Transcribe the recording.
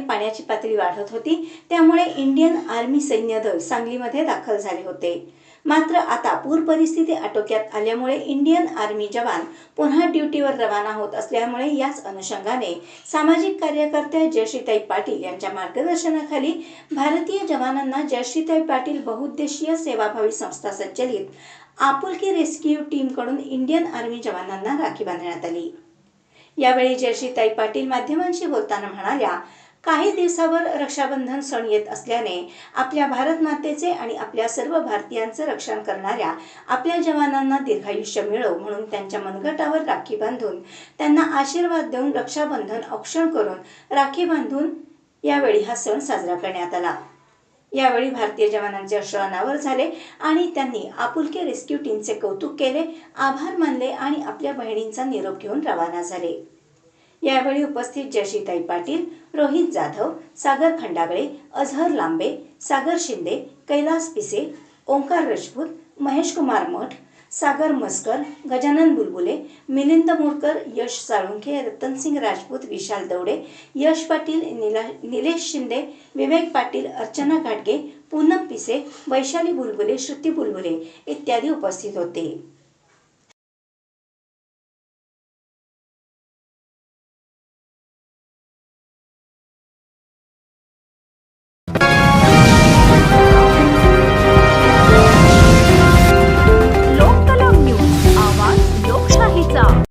पाण्याची पातळी वाढत होती. त्यामुळे इंडियन आर्मी सैन्य दल सांगलीमध्ये दाखल झाले होते. मात्र आता पूर परिस्थिती आटोक्यात आल्यामुळे इंडियन आर्मी जवान पुन्हा ड्युटीवर रवाना होत असल्यामुळे याच अनुषंगाने सामाजिक कार्यकर्त्या जयश्रीताई पाटील यांच्या मार्गदर्शनाखाली भारतीय जवानांना जयश्रीताई पाटील बहुउद्देशीय सेवाभावी संस्था संचलित आपुलकी रेस्क्यू टीमकडून इंडियन आर्मी जवानांना राखी बांधण्यात आली. यावेळी जयश्रीताई पाटील माध्यमांशी बोलताना म्हणाल्या काही दिवसावर रक्षाबंधन सण येत असल्याने आपल्या भारत मातेचे आणि आपल्या सर्व भारतीयांचं रक्षण करणाऱ्या आपल्या जवानांना दीर्घायुष्य मिळो म्हणून त्यांच्या मनगटावर राखी बांधून त्यांना आशीर्वाद देऊन रक्षाबंधन औक्षण करून राखी बांधून यावेळी हा सण साजरा करण्यात आला. यावेळी भारतीय जवानांचे अश्रू अनावर झाले आणि त्यांनी आपुलके रेस्क्यू टीमचे कौतुक केले आभार मानले आणि आपल्या बहिणींचा निरोप घेऊन रवाना झाले. यावेळी उपस्थित जशीताई पाटील रोहित जाधव सागर खंडागळे अझहर लांबे सागर शिंदे कैलास पिसे ओंकार राजपूत महेशकुमार मठ सागर मस्कर गजानन बुलबुले मिलिंद मोरकर यश साळुंखे रतनसिंग राजपूत विशाल दवडे यश पाटील निला निलेश शिंदे विवेक पाटील अर्चना घाटगे पूनम पिसे वैशाली बुलबुले श्रुती बुलबुले इत्यादी उपस्थित होते.